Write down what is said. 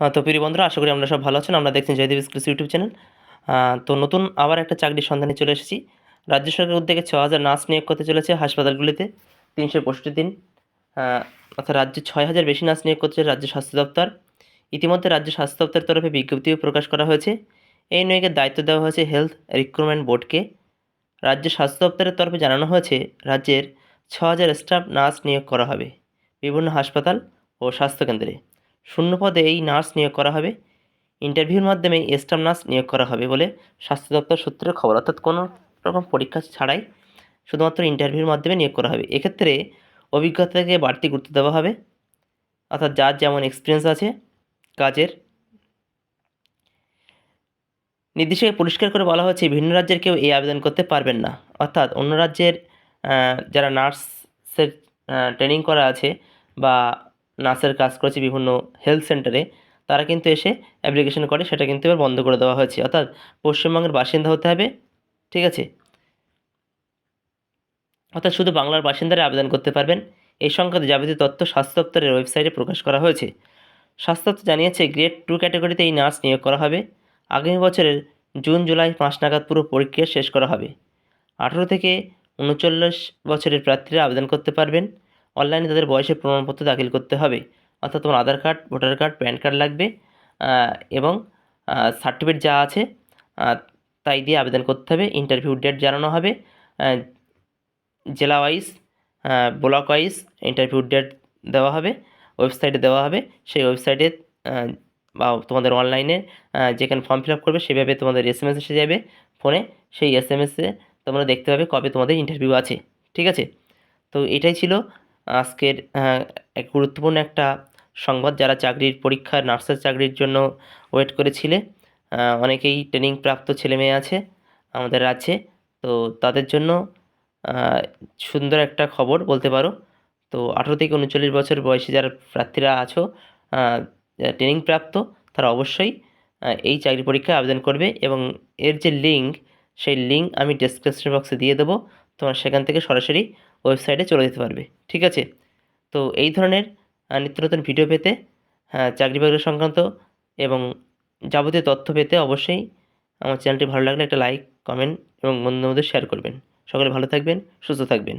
হ্যাঁ তো প্রিয় বন্ধুরা, আশা করি আমরা সব ভালো আছেন। আমরা দেখছেন জয়দেব স্কুলস ইউটিউব চ্যানেল। তো নতুন আবার একটা চাকরির সন্ধানে চলে এসেছি। রাজ্য সরকারের উদ্যোগে ছ হাজার নার্স নিয়োগ করতে চলেছে হাসপাতালগুলিতে তিনশো পঁয়ষট্টি দিন। অর্থাৎ রাজ্যে ছয় হাজার বেশি নার্স নিয়োগ করছে রাজ্য স্বাস্থ্য দপ্তর। ইতিমধ্যে রাজ্য স্বাস্থ্য দপ্তরের তরফে বিজ্ঞপ্তিও প্রকাশ করা হয়েছে। এই নিয়োগের দায়িত্ব দেওয়া হয়েছে হেলথ রিক্রুটমেন্ট বোর্ডকে। রাজ্য স্বাস্থ্য দপ্তরের তরফে জানানো হয়েছে, রাজ্যের ছ হাজার স্টাফ নার্স নিয়োগ করা হবে বিভিন্ন হাসপাতাল ও স্বাস্থ্যকেন্দ্রে শূন্য পদে এই নার্স নিয়োগ করা হবে। ইন্টারভিউর মাধ্যমে স্টাফ নার্স নিয়োগ করা হবে বলে স্বাস্থ্য দপ্তর সূত্রে খবর। অর্থাৎ কোনো রকম পরীক্ষা ছাড়াই শুধুমাত্র ইন্টারভিউর মাধ্যমে নিয়োগ করা হবে। এক্ষেত্রে অভিজ্ঞতাকে বাড়তি গুরুত্ব দেওয়া হবে। অর্থাৎ যার যেমন এক্সপিরিয়েন্স আছে, কাজের নির্দেশিকা পরিষ্কার করে বলা হয়েছে, ভিন্ন রাজ্যের কেউ এই আবেদন করতে পারবেন না। অর্থাৎ অন্য রাজ্যের যারা নার্সের ট্রেনিং করা আছে বা নার্সের কাজ করেছে বিভিন্ন হেলথ সেন্টারে, তারা কিন্তু এসে অ্যাপ্লিকেশন করে, সেটা কিন্তু এবার বন্ধ করে দেওয়া হয়েছে। অর্থাৎ পশ্চিমবঙ্গের বাসিন্দা হতে হবে, ঠিক আছে? অর্থাৎ শুধু বাংলার বাসিন্দারা আবেদন করতে পারবেন। এই সংক্রান্ত যাবতীয় তথ্য স্বাস্থ্য দপ্তরের ওয়েবসাইটে প্রকাশ করা হয়েছে। স্বাস্থ্য দপ্তর জানিয়েছে, গ্রেড টু ক্যাটাগরিতে এই নার্স নিয়োগ করা হবে। আগামী বছরের জুন, জুলাই পাঁচ নাগাদ পুরো প্রক্রিয়া শেষ করা হবে। আঠেরো থেকে উনচল্লিশ বছরের প্রার্থীরা আবেদন করতে পারবেন। অনলাইনে তাদের বয়সের প্রমাণপত্র দাখিল করতে হবে। অর্থাৎ তোমার Aadhaar card, voter card, PAN card লাগবে এবং সার্টিফিকেট যা আছে তাই দিয়ে আবেদন করতে হবে। ইন্টারভিউ ডেট জানানো হবে জেলা wise block wise interview date দেওয়া হবে ওয়েবসাইটে দেওয়া হবে। সেই ওয়েবসাইটে বা তোমাদের অনলাইনে যেখানে ফর্ম ফিল আপ করবে, সেভাবে তোমাদের এস এম এস এসে যাবে ফোনে। সেই এস এম এসে তোমরা দেখতে পাবে কবে তোমাদের ইন্টারভিউ আছে। ঠিক আছে? তো এটাই ছিল আজকের এক গুরুত্বপূর্ণ একটা সংবাদ যারা চাকরির পরীক্ষা নার্সের চাকরির জন্য ওয়েট করেছিলে অনেকেই ট্রেনিং প্রাপ্ত ছেলেমেয়ে আছে আমাদের রাজ্যে, তো তাদের জন্য সুন্দর একটা খবর বলতে পারো। তো আঠেরো থেকে উনচল্লিশ বছর বয়সী যারা প্রার্থীরা আছো ট্রেনিং প্রাপ্ত, তারা অবশ্যই এই চাকরি পরীক্ষায় আবেদন করবে এবং এর যে লিঙ্ক, সেই লিঙ্ক আমি ডেসক্রিপশন বক্সে দিয়ে দেবো। তোমার সেখান থেকে সরাসরি ওয়েবসাইটে চলে যেতে পারবে, ঠিক আছে? তো এই ধরনের নিত্য নতুন ভিডিও পেতে হ্যাঁ চাকরি বাকরি সংক্রান্ত এবং যাবতীয় তথ্য পেতে অবশ্যই আমার চ্যানেলটি ভালো লাগলে একটা লাইক, কমেন্ট এবং বন্ধুদের শেয়ার করবেন। সকলে ভালো থাকবেন, সুস্থ থাকবেন।